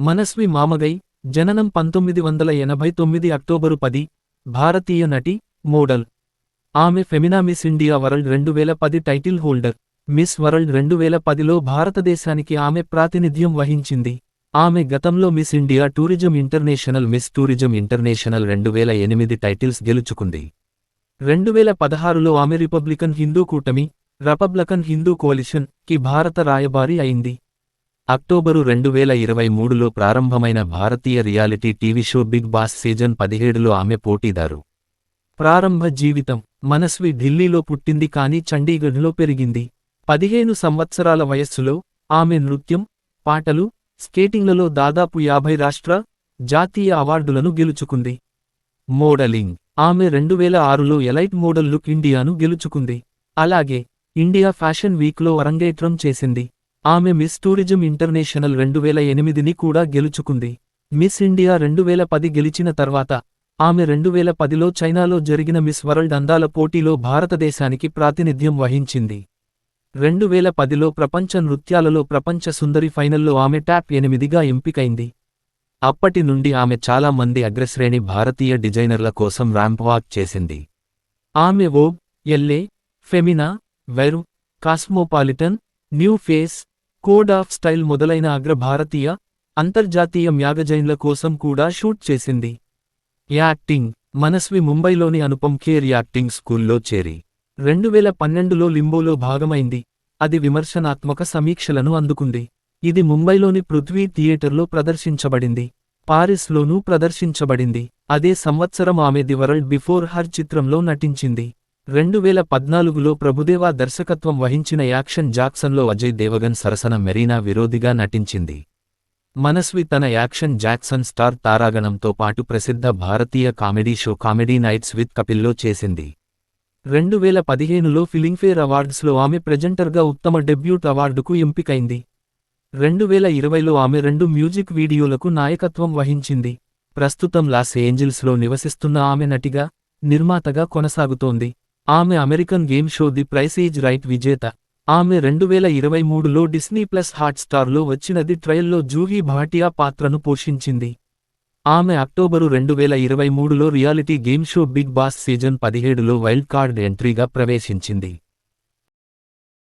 మనస్వి మామగై జననం పంతొమ్మిది వందల ఎనభై తొమ్మిది అక్టోబరు పది భారతీయ నటి మోడల్. ఆమె ఫెమినా మిస్ ఇండియా వరల్డ్ రెండు వేల పది టైటిల్ హోల్డర్. మిస్ వరల్డ్ రెండు వేల పదిలో భారతదేశానికి ఆమె ప్రాతినిధ్యం వహించింది. ఆమె గతంలో Miss India Tourism International Miss Tourism International రెండు వేల ఎనిమిది టైటిల్స్ గెలుచుకుంది. రెండు వేల పదహారులో ఆమె రిపబ్లికన్ హిందూ కూటమి రిపబ్లికన్ హిందూ కోalition కి భారత రాయబారి అయింది. అక్టోబరు రెండు వేల ఇరవై మూడులో ప్రారంభమైన భారతీయ reality TV show Bigg Boss season పదిహేడులో ఆమె పోటీదారు. ప్రారంభ జీవితం. మనస్వి ఢిల్లీలో పుట్టింది కానీ చండీగఢ్లో పెరిగింది. పదిహేను సంవత్సరాల వయస్సులో ఆమె నృత్యం పాటలు స్కేటింగ్లలో దాదాపు యాభై రాష్ట్ర జాతీయ అవార్డులను గెలుచుకుంది. మోడలింగ్. ఆమె రెండు వేల ఆరులో ఎలైట్ మోడల్ లుక్ ఇండియాను గెలుచుకుంది. అలాగే ఇండియా ఫ్యాషన్ వీక్లో అరంగేట్రం చేసింది. ఆమె మిస్ టూరిజం ఇంటర్నేషనల్ రెండు వేల ఎనిమిదిని కూడా గెలుచుకుంది. మిస్ ఇండియా రెండు వేల పది గెలిచిన తర్వాత ఆమె రెండు వేల పదిలో చైనాలో జరిగిన మిస్ వరల్డ్ అందాల పోటీలో భారతదేశానికి ప్రాతినిధ్యం వహించింది. రెండు వేల పదిలో ప్రపంచ నృత్యాలలో ప్రపంచ సుందరి ఫైనల్లో ఆమె టాప్ ఎనిమిదిగా ఎంపికైంది. అప్పటి నుండి ఆమె చాలా మంది అగ్రశ్రేణి భారతీయ డిజైనర్ల కోసం ర్యాంప్ వాక్ చేసింది. ఆమె Vogue Elle Femina Verve Cosmopolitan New Face Code of Style మొదలైన అగ్ర భారతీయ అంతర్జాతీయ మ్యాగజైన్ల కోసం కూడా షూట్ చేసింది. యాక్టింగ్ మనస్వి ముంబైలోని అనుపం ఖేర్ యాక్టింగ్ స్కూల్లో చేరి రెండు వేల పన్నెండులో లింబోలో భాగమైంది. అది విమర్శనాత్మక సమీక్షలను అందుకుంది. ఇది ముంబైలోని పృథ్వీ థియేటర్లో ప్రదర్శించబడింది. పారిస్లోనూ ప్రదర్శించబడింది. అదే సంవత్సరం ఆమె ది వరల్డ్ బిఫోర్ హర్ చిత్రంలో నటించింది. రెండు వేల పద్నాలుగులో ప్రభుదేవా దర్శకత్వం వహించిన యాక్షన్ జాక్సన్లో అజయ్ దేవగన్ సరసన మెరీనా విరోధిగా నటించింది. మనస్వి తన యాక్షన్ జాక్సన్ స్టార్ తారాగణంతో పాటు ప్రసిద్ధ భారతీయ comedy show Comedy Nights with కపిల్లో చేసింది. రెండు వేల పదిహేనులో ఫిలింఫేర్ అవార్డ్స్లో ఆమె ప్రెజెంటర్గా ఉత్తమ డెబ్యూట్ అవార్డుకు ఎంపికైంది. రెండు వేల ఇరవైలో ఆమె రెండు మ్యూజిక్ వీడియోలకు నాయకత్వం వహించింది. ప్రస్తుతం లాస్ ఏంజిల్స్లో నివసిస్తున్న ఆమె నటిగా నిర్మాతగా కొనసాగుతోంది. ఆమె American game show The Price Is Right విజేత. ఆమె రెండు వేల ఇరవై మూడులో డిస్నీ ప్లస్ హాట్స్టార్లో వచ్చిన ది ట్రయల్లో జూహీ భాటియా పాత్రను పోషించింది. ఆమె అక్టోబరు రెండు వేల ఇరవై మూడులో reality game show Bigg Boss season పదిహేడులో వైల్డ్ కార్డ్ ఎంట్రీగా ప్రవేశించింది.